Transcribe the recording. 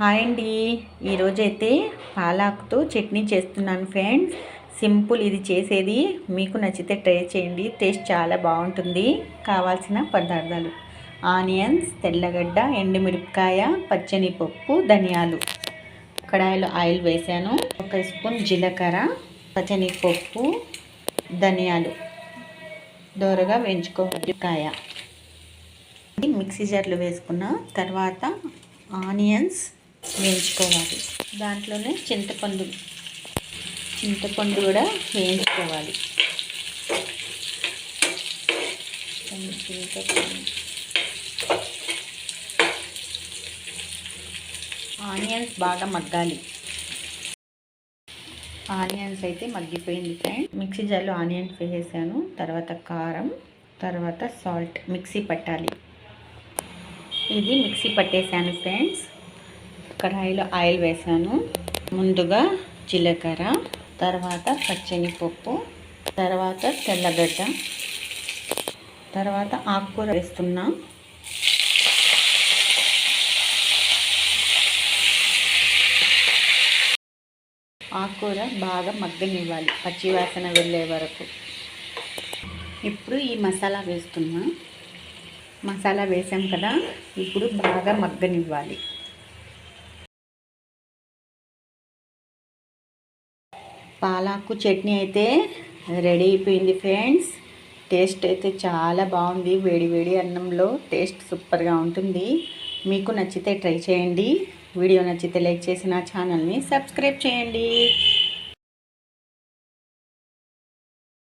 Hi అండి. ఈరోజైతే పాలాకుతో చట్నీ చేస్తున్నాను ఫ్రెండ్స్. సింపుల్ ఇది చేసేది. మీకు నచ్చితే ట్రై చేయండి. టేస్ట్ చాలా బాగుంటుంది. కావాల్సిన పదార్థాలు. ఆనియన్స్ తెల్లగడ్డ ఎండుమిరపకాయ పచ్చని పప్పు ధనియాలు. కడాయిలో ఆయిల్ వేసాను. ఒక స్పూన్ జీలకర్ర పచ్చని పప్పు ధనియాలు. దోరగా వేయించుకోవాలి. కాయ. మిక్సీ జార్లు వేసుకున్న తర్వాత ఆనియన్స్ వేయించుకోవాలి. దాంట్లోనే చింతపండు చింతపండు కూడా వేయించుకోవాలి. ఆనియన్స్ బాగా మగ్గాలి. ఆనియన్స్ అయితే మగ్గిపోయింది ఫ్రెండ్ మిక్సీ జార్లో ఆనియన్స్ వేసేసాను. తర్వాత కారం తర్వాత సాల్ట్ మిక్సీ పట్టాలి. ఇది మిక్సీ పట్టేశాను ఫ్రెండ్స్. కడాయిలో ఆయిల్ వేసాను. ముందుగా జీలకర్ర తర్వాత పచ్చని పప్పు తర్వాత తెల్లగడ్డ తర్వాత ఆకుకూర వేస్తున్నా. ఆకుకూర బాగా మగ్గనివ్వాలి పచ్చి వాసన వెళ్ళే వరకు. ఇప్పుడు ఈ మసాలా వేస్తున్నా. మసాలా వేసాం కదా ఇప్పుడు బాగా మగ్గనివ్వాలి. పాలాకు చట్నీ అయితే రెడీ అయిపోయింది ఫ్రెండ్స్. టేస్ట్ అయితే చాలా బాగుంది. వేడి వేడి అన్నంలో టేస్ట్ సూపర్గా ఉంటుంది. మీకు నచ్చితే ట్రై చేయండి. వీడియో నచ్చితే లైక్ చేసి నా ఛానల్ని సబ్స్క్రైబ్ చేయండి.